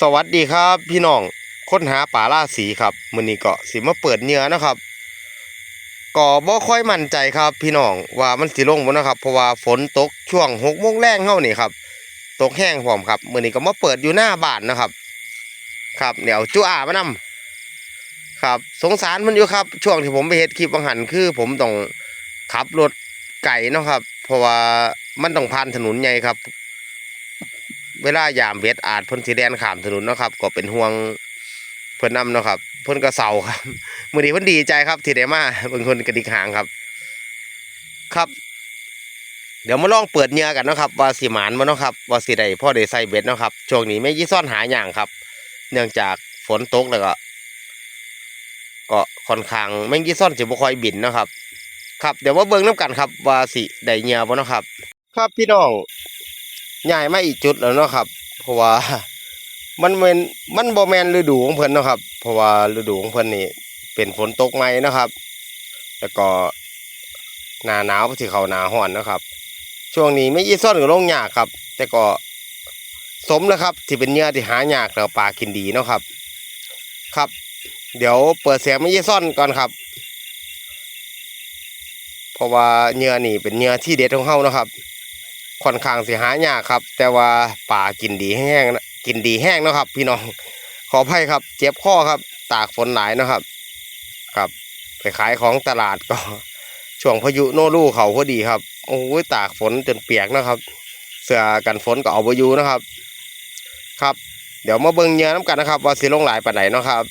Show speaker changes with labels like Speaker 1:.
Speaker 1: สวัสดีครับพี่น้องค้นหาป่าล่าสีครับมือนี้ก็สิมาเปิดเหยื่อนะครับก็บ่ค่อยมั่นใจครับ พี่น้องว่ามันสิลงบ่นะครับ เพราะว่าฝนตกช่วง6โมงแรงเฮานี่ครับตกแห้งพร้อมครับมือนี้ก็มาเปิดอยู่หน้าบ้านนะครับ ครับเดี๋ยวจุอามานํครับสงสารมันอยู่ครับ ช่วงที่ผมไปเฮ็ดคลิปบางหันคือ ผมต้องขับรถไก่นะครับ เพราะว่ามันต้องผ่านถนนใหญ่ครับ เวลายามเบ็ดอาจพ่นสิแดนขามถนนนะครับ ก็เป็นห่วงเพิ่นนํเนาะครับเพิ่นก็เศร้าครับมื้อนี้เพิ่นดีใจครับที่ได้มาเบิ่งคนกระดิกหางครับ ครับ เดี๋ยวมาลองเปิดเหยื่อกันนะครับว่าสิหมานบ่เนาะครับว่าสิได้พ่อได้ใส่เบ็ดเนาะครับช่วงนี้แม่ยี่ซ่อนหาหยังครับ เนื่องจากฝนตกแล้วก็ก็ค่อนข้างแม่งยี่ซ่อนสิบ่ค่อยบินนะครับ ครับเดี๋ยวมาเบิ่งนํกันครับว่าสิได้เหยื่อบ่เนาะครับ ครับพี่น้อง ย้ายมาอีกจุดแล้วเนาะครับ เพราะว่ามันเมนมันบ่แมนฤดูของเพิ่นเนาะครับ เพราะว่าฤดูของเพิ่นนี่เป็นฝนตกใหม่นะครับ แล้วก็หนาหนาวสิเขาหนาร้อนนะครับ ช่วงนี้ไม่ยี่ซ่อนก็ลงหยากครับ แต่ก็สมแล้วครับที่เป็นเหยื่อที่หายากแล้วปลากินดีเนาะครับ ครับ เดี๋ยวเปิดเสียงไม่ยี่ซ่อนก่อนครับ เพราะว่าเหยื่อนี่เป็นเหยื่อที่เด็ดของเฮานะครับ ค่อนข้างเสิหายยากครับ แต่ว่าป่ากินดีแห้งกินดีแห้งนะครับ พี่น้องขออภัยครับ เจ็บข้อครับ ตากฝนหลายนะครับ ครับ ไปขายของตลาดก็ช่วงพายุโนรูเขาพอดีครับโอ้ยตากฝนจนเปียกนะครับ เสื้อกันฝนก็เอาไปอยู่นะครับ ครับ เดี๋ยวมาเบิ่งเหยื่อน้ำกันนะครับ ว่าสิลงหลายปานไหนนะครับ